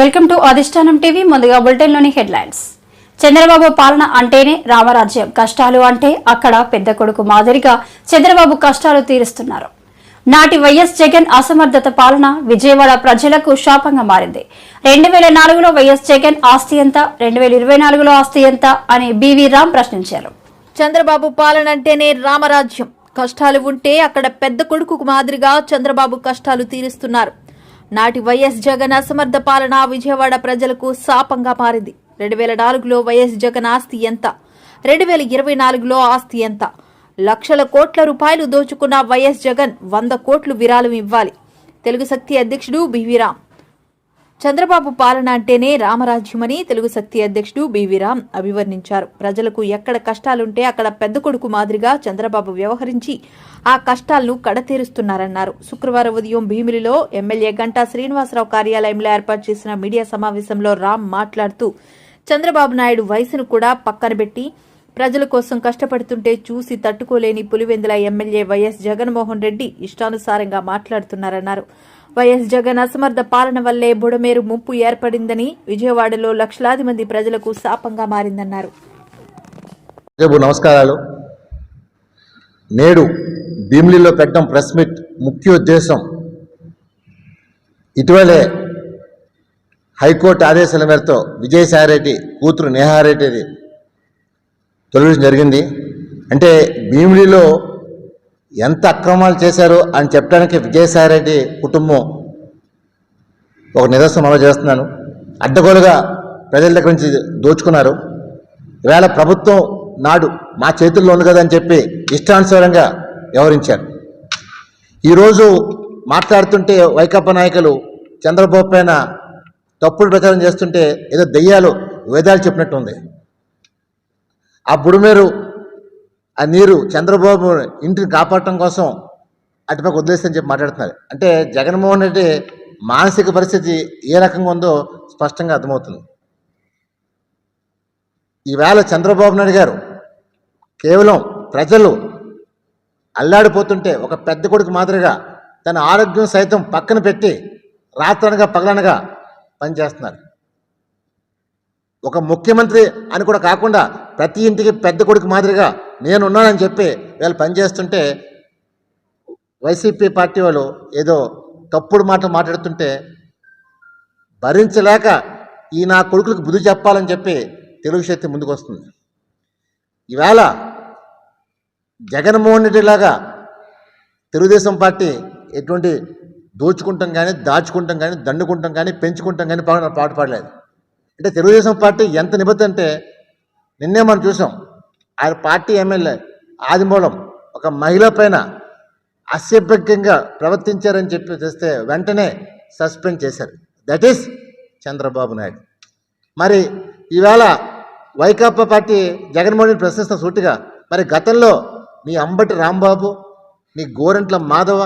Welcome to అధిష్టానం TV ముందుగా బులెటిన్లోని headlines. Chandrababu పాలన అంటేనే రామరాజ్యం. కష్టాలు అంటే అక్కడ పెద్ద కొడుకు మాదిరిగా చంద్రబాబు కష్టాలు తీరుస్తున్నారు. నాటి వైఎస్ జగన్ అసమర్థత పాలన విజయవాడ ప్రజలకు శాపంగా మారింది. రెండు వేల నాలుగులో వైఎస్ జగన్ ఆస్తి ఎంత? రెండు వేల ఇరవై నాలుగులో ఆస్తి ఎంత? అని బివి రామ్ ప్రశ్నించారు. చంద్రబాబు పాలన అంటేనే రామరాజ్యం. కష్టాలు ఉంటే అక్కడ పెద్ద కొడుకు మాదిరిగా చంద్రబాబు కష్టాలు తీరుస్తున్నారు. నాటి వైఎస్ జగన్ అసమర్థ పాలన విజయవాడ ప్రజలకు శాపంగా మారింది. రెండు వేల నాలుగులో వైఎస్ జగన్ ఆస్తి ఎంత? రెండు వేల ఇరవై నాలుగులో ఆస్తి ఎంత? లక్షల కోట్ల రూపాయలు దోచుకున్న వైఎస్ జగన్ వంద కోట్లు విరాళం ఇవ్వాలి. తెలుగు శక్తి అధ్యక్షుడు బివిరామ్ చంద్రబాబు పాలన అంటేనే రామరాజ్యమని తెలుగు శక్తి అధ్యక్షుడు బివి రామ్ అభివర్ణించారు. ప్రజలకు ఎక్కడ కష్టాలుంటే అక్కడ పెద్ద కొడుకు మాదిరిగా చంద్రబాబు వ్యవహరించి ఆ కష్టాలను కడతీరుస్తున్నారన్నారు. శుక్రవారం ఉదయం భీమిలిలో ఎమ్మెల్యే గంటా శ్రీనివాసరావు కార్యాలయంలో ఏర్పాటు చేసిన మీడియా సమావేశంలో రామ్ మాట్లాడుతూ చంద్రబాబు నాయుడు వయసును కూడా పక్కన పెట్టి ప్రజల కోసం కష్టపడుతుంటే చూసి తట్టుకోలేని పులివెందుల ఎమ్మెల్యే వైఎస్ జగన్మోహన్ రెడ్డి ఇష్టానుసారంగా మాట్లాడుతున్నారన్నారు. వైఎస్ జగన్ అసమర్థ పాలన వల్లే బుడమేరు ముప్పు ఏర్పడిందని విజయవాడలో లక్షలాది మంది ప్రజలకు శాపంగా మారిందన్నారు. రేపు నమస్కారాలు. నేడు భీమిలిలో పెట్టడం ప్రెస్ మీట్ ముఖ్య ఉద్దేశం ఇటీవలే హైకోర్టు ఆదేశాల మేరతో విజయసాయిరెడ్డి కూతురు నేహారెడ్డిది తొలగించడం జరిగింది. అంటే భీమిలిలో ఎంత అక్రమాలు చేశారో అని చెప్పడానికి విజయసాయిరెడ్డి కుటుంబం ఒక నిదర్శనం అమలు చేస్తున్నాను. అడ్డగోలుగా ప్రజల దగ్గర నుంచి దోచుకున్నారు. ఈవేళ ప్రభుత్వం నాడు మా చేతుల్లో ఉంది కదా అని చెప్పి ఇష్టానుసారంగా వ్యవహరించారు. ఈరోజు మాట్లాడుతుంటే వైకాపా నాయకులు చంద్రబాబు పైన తప్పుడు ప్రచారం చేస్తుంటే ఏదో దెయ్యాలు వేదాలు చెప్పినట్టు ఉంది. ఆ బుడుమేరు ఆ నీరు చంద్రబాబు ఇంటిని కాపాడటం కోసం అటుపక్క వదిలేస్తని చెప్పి మాట్లాడుతున్నారు. అంటే జగన్మోహన్ రెడ్డి మానసిక పరిస్థితి ఏ రకంగా ఉందో స్పష్టంగా అర్థమవుతుంది. ఈవేళ చంద్రబాబు నాయుడు గారు కేవలం ప్రజలు అల్లాడిపోతుంటే ఒక పెద్ద కొడుకు మాదిరిగా తన ఆరోగ్యం సైతం పక్కన పెట్టి రాత్రనగా పగలనగా పనిచేస్తున్నారు. ఒక ముఖ్యమంత్రి అని కూడా కాకుండా ప్రతి ఇంటికి పెద్ద కొడుకు మాదిరిగా నేనున్నానని చెప్పి వీళ్ళు పనిచేస్తుంటే వైసీపీ పార్టీ వాళ్ళు ఏదో తప్పుడు మాట మాట్లాడుతుంటే భరించలేక ఈ నా కొడుకులకు బుద్ధి చెప్పాలని చెప్పి తెలుగు శక్తి ముందుకు వస్తుంది ఈవేళ జగన్మోహన్ రెడ్డిలాగా తెలుగుదేశం పార్టీ ఎటువంటి దోచుకుంటాం కానీ దాచుకుంటాం కానీ దండుకుంటాం కానీ పెంచుకుంటాం కానీ పాట పాడలేదు. అంటే తెలుగుదేశం పార్టీ ఎంత నిబద్ధ అంటే నిన్నే మనం చూసాం. ఆయన పార్టీ ఎమ్మెల్యే ఆదిమూలం ఒక మహిళ పైన అసభ్యంగా ప్రవర్తించారని చెప్పి తెస్తే వెంటనే సస్పెండ్ చేశారు. That is Chandrababu Naidu. మరి ఈవేళ వైకాపా పార్టీ జగన్మోహన్ ప్రశ్నిస్తున్న సూటిగా మరి గతంలో నీ అంబటి రాంబాబు నీ గోరంట్ల మాధవ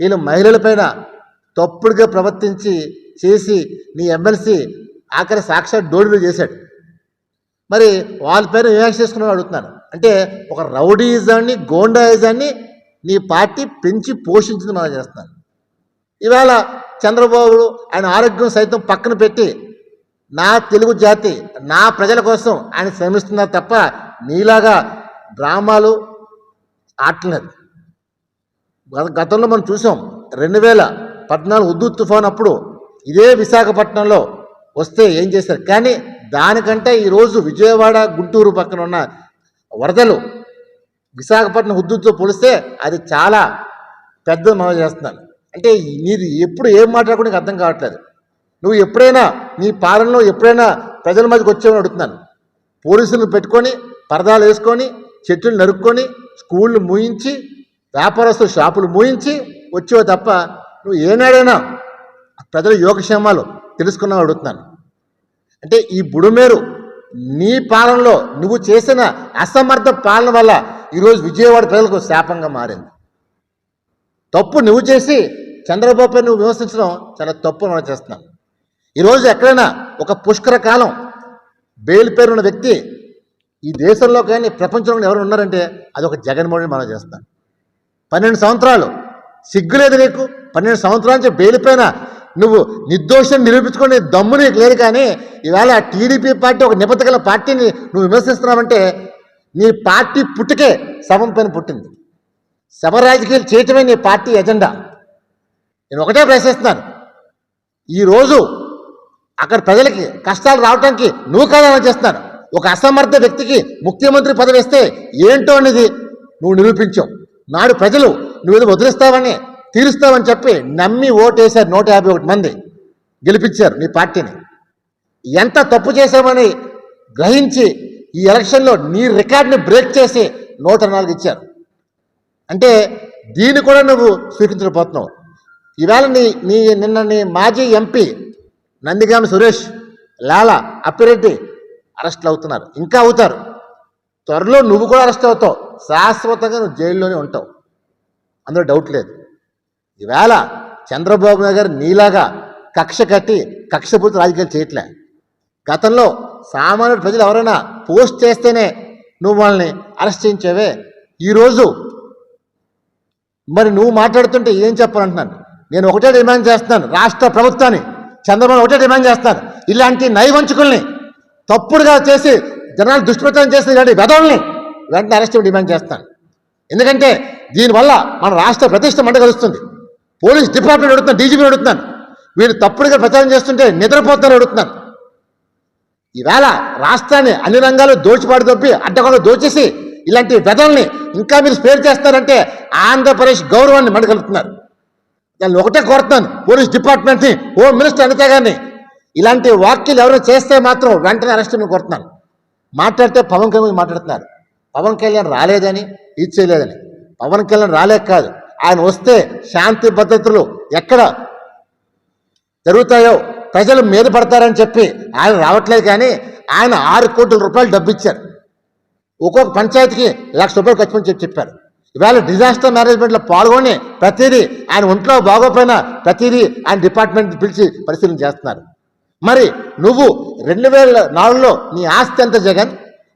వీళ్ళు మహిళలపైన తప్పుడుగా ప్రవర్తించి చేసి నీ ఎమ్మెల్సీ ఆఖరి సాక్షాత్ డోడులు చేశాడు. మరి వాళ్ళపైన విమర్శ చేసుకుని అడుగుతున్నాను. అంటే ఒక రౌడీజాన్ని గోండాయిజాన్ని నీ పార్టీ పెంచి పోషించింది మనం చేస్తున్నాను ఇవాళ చంద్రబాబు ఆయన ఆరోగ్యం సైతం పక్కన పెట్టి నా తెలుగు జాతి నా ప్రజల కోసం ఆయన శ్రమిస్తున్నారు తప్ప నీలాగా డ్రామాలు ఆటలేదు. గత- గతంలో మనం చూసాం రెండు వేల పద్నాలుగు ఉద్దు తుఫాన్ అప్పుడు ఇదే విశాఖపట్నంలో వస్తే ఏం చేశారు? కానీ దానికంటే ఈరోజు విజయవాడ గుంటూరు పక్కన ఉన్న వరదలు విశాఖపట్నం హుద్దుతో పోలిస్తే అది చాలా పెద్ద మనం చేస్తున్నాను అంటే నీది ఎప్పుడు ఏం మాట్లాడుకో నీకు అర్థం కావట్లేదు. నువ్వు ఎప్పుడైనా నీ పాలనలో ఎప్పుడైనా ప్రజల మధ్యకి వచ్చావని అడుగుతున్నాను. పోలీసులను పెట్టుకొని పరదాలు వేసుకొని చెట్లు నరుక్కొని స్కూళ్ళు మూయించి వ్యాపారస్తుల షాపులు మూయించి వచ్చేవో తప్ప నువ్వు ఏనాడైనా ప్రజల యోగక్షేమాలు తెలుసుకున్నావు అడుగుతున్నాను. అంటే ఈ బుడుమేరు నీ పాలనలో నువ్వు చేసిన అసమర్థ పాలన వల్ల ఈరోజు విజయవాడ ప్రజలకు శాపంగా మారింది. తప్పు నువ్వు చేసి చంద్రబాబుపై నువ్వు విమర్శించడం చాలా తప్పు మనం చేస్తున్నాం. ఈరోజు ఎక్కడైనా ఒక పుష్కర కాలం బెయిల్ పేరు ఉన్న వ్యక్తి ఈ దేశంలో కానీ ప్రపంచంలో ఎవరు ఉన్నారంటే అది ఒక జగన్మోహన్ మనం చేస్తాం పన్నెండు సంవత్సరాలు సిగ్గులేదు నీకు? పన్నెండు సంవత్సరాల నుంచి బెయిల్ పైన నువ్వు నిర్దోషం నిరూపించుకునే దమ్ము నీకు లేదు కానీ ఈవేళ టీడీపీ పార్టీ ఒక నిబద్ధత గల పార్టీని నువ్వు విమర్శిస్తున్నావంటే నీ పార్టీ పుట్టుకే శవం పైన పుట్టింది. శవ రాజకీయాలు చేయటమే నీ పార్టీ ఎజెండా. నేను ఒకటే ప్రశ్నిస్తున్నాను. ఈరోజు అక్కడ ప్రజలకి కష్టాలు రావడానికి నువ్వు కాదని చేస్తున్నాను. ఒక అసమర్థ వ్యక్తికి ముఖ్యమంత్రి పదవి ఇస్తే ఏంటో అనేది నువ్వు నిరూపించావు. నాడు ప్రజలు నువ్వేదో వదిలిస్తావని తీరుస్తామని చెప్పి నమ్మి ఓటేశారు నూట యాభై ఒకటి మంది. గెలిపించారు మీ పార్టీని. ఎంత తప్పు చేశామని గ్రహించి ఈ ఎలక్షన్లో నీ రికార్డుని బ్రేక్ చేసి నూట నాలుగు ఇచ్చారు. అంటే దీన్ని కూడా నువ్వు స్వీకరించకపోతున్నావు. ఈవేళ నీ నీ నిన్న నీ మాజీ ఎంపీ నందిగామ సురేష్ లాలా అప్పిరెడ్డి అరెస్ట్లు అవుతున్నారు. ఇంకా అవుతారు. త్వరలో నువ్వు కూడా అరెస్ట్ అవుతావు. శాశ్వతంగా నువ్వు జైల్లోనే ఉంటావు. అందులో డౌట్ లేదు. ఈవేళ చంద్రబాబు నాయుడు గారు నీలాగా కక్ష కట్టి కక్షపూర్తి రాజకీయాలు చేయట్లే. గతంలో సామాన్య ప్రజలు ఎవరైనా పోస్ట్ చేస్తేనే నువ్వు వాళ్ళని అరెస్ట్ చేయించావే. ఈరోజు మరి నువ్వు మాట్లాడుతుంటే ఏం చెప్పాలంటున్నాను? నేను ఒకటే డిమాండ్ చేస్తున్నాను రాష్ట్ర ప్రభుత్వాన్ని. చంద్రబాబు ఒకటే డిమాండ్ చేస్తాను ఇలాంటి నైవంచుకుల్ని తప్పుడుగా చేసి జనాలు దుష్ప్రచారం చేసిన ఇలాంటి వెధవుల్ని వెంటనే అరెస్ట్ డిమాండ్ చేస్తాను ఎందుకంటే దీనివల్ల మన రాష్ట్ర ప్రతిష్ట మంట కలుస్తుంది. పోలీస్ డిపార్ట్మెంట్ అడుగుతున్నాను డీజీపీ అడుగుతున్నాను. వీళ్ళు తప్పుడుగా ప్రచారం చేస్తుంటే నిద్రపోతారని అడుగుతున్నాను. ఈవేళ రాష్ట్రాన్ని అన్ని రంగాలు దోచిపాడు తప్పి అడ్డగోలు దోచేసి ఇలాంటి వెదల్ని ఇంకా మీరు స్పేర్ చేస్తారంటే ఆంధ్రప్రదేశ్ గౌరవాన్ని మడగలుగుతున్నారు దాన్ని ఒకటే కోరుతున్నాను పోలీస్ డిపార్ట్మెంట్ని హోమ్ మినిస్టర్ అనితే గారిని. ఇలాంటి వ్యాఖ్యలు ఎవరైనా చేస్తే మాత్రం వెంటనే అరెస్ట్ చేయమని కోరుతున్నాను. మాట్లాడితే పవన్ కళ్యాణ్ మాట్లాడుతున్నారు. పవన్ కళ్యాణ్ రాలేదని ఇది చేయలేదని. పవన్ కళ్యాణ్ రాలేక కాదు. ఆయన వస్తే శాంతి భద్రతలు ఎక్కడ జరుగుతాయో ప్రజలు మీద పడతారని చెప్పి ఆయన రావట్లేదు కానీ ఆయన ఆరు కోట్ల రూపాయలు డబ్బు ఇచ్చారు ఒక్కొక్క పంచాయతీకి లక్ష రూపాయలు ఖర్చు అని చెప్పి చెప్పారు. ఇవాళ డిజాస్టర్ మేనేజ్మెంట్లో పాల్గొని ప్రతిదీ ఆయన ఒంట్లో బాగోపోయినా ప్రతిదీ ఆయన డిపార్ట్మెంట్ పిలిచి పరిశీలన చేస్తున్నారు. మరి నువ్వు రెండు వేల నాలుగులో నీ ఆస్తి ఎంత జగన్?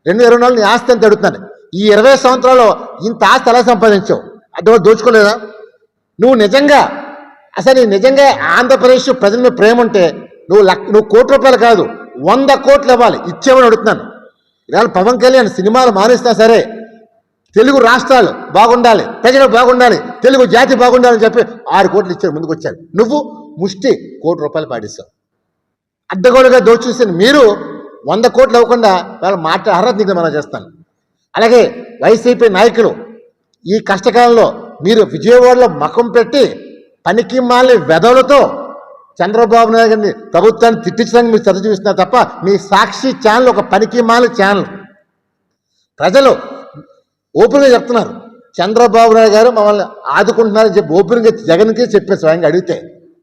రెండు వేల ఇరవై నాలుగు నీ ఆస్తి ఎంత అడుగుతున్నాను ఈ ఇరవై సంవత్సరాల్లో ఇంత ఆస్తి ఎలా సంపాదించావు? అదో దోచుకోలేదా? నువ్వు నిజంగా అసలు నీ నిజంగా ఆంధ్రప్రదేశ్ ప్రజల మీద ప్రేమ ఉంటే నువ్వు లక్ నువ్వు కోటి రూపాయలు కాదు వంద కోట్లు ఇవ్వాలి. ఇచ్చేవని అడుగుతున్నాను. ఇవాళ పవన్ కళ్యాణ్ సినిమాలు మానేస్తా సరే తెలుగు రాష్ట్రాలు బాగుండాలి ప్రజలు బాగుండాలి తెలుగు జాతి బాగుండాలని చెప్పి ఆరు కోట్లు ఇచ్చారు ముందుకు వచ్చారు. నువ్వు ముష్టి కోటి రూపాయలు పాటిస్తావు. అడ్డగోలుగా దోచేసిన మీరు వంద కోట్లు అవ్వకుండా వాళ్ళు మాట అర్హత నీకు చేస్తాను. అలాగే వైసీపీ నాయకులు ఈ కష్టకాలంలో మీరు విజయవాడలో మకం పెట్టి పనికి మాలి వెదలతో చంద్రబాబు నాయుడు గారిని ప్రభుత్వాన్ని తిట్టించడానికి మీరు చదువు చూస్తున్నారు తప్ప మీ సాక్షి ఛానల్ ఒక పనికి మాలి ఛానల్. ప్రజలు ఓపెన్గా చెప్తున్నారు. చంద్రబాబు నాయుడు గారు మమ్మల్ని ఆదుకుంటున్నారని చెప్పి ఓపెన్గా జగన్కి చెప్పే స్వయంగా అడిగితే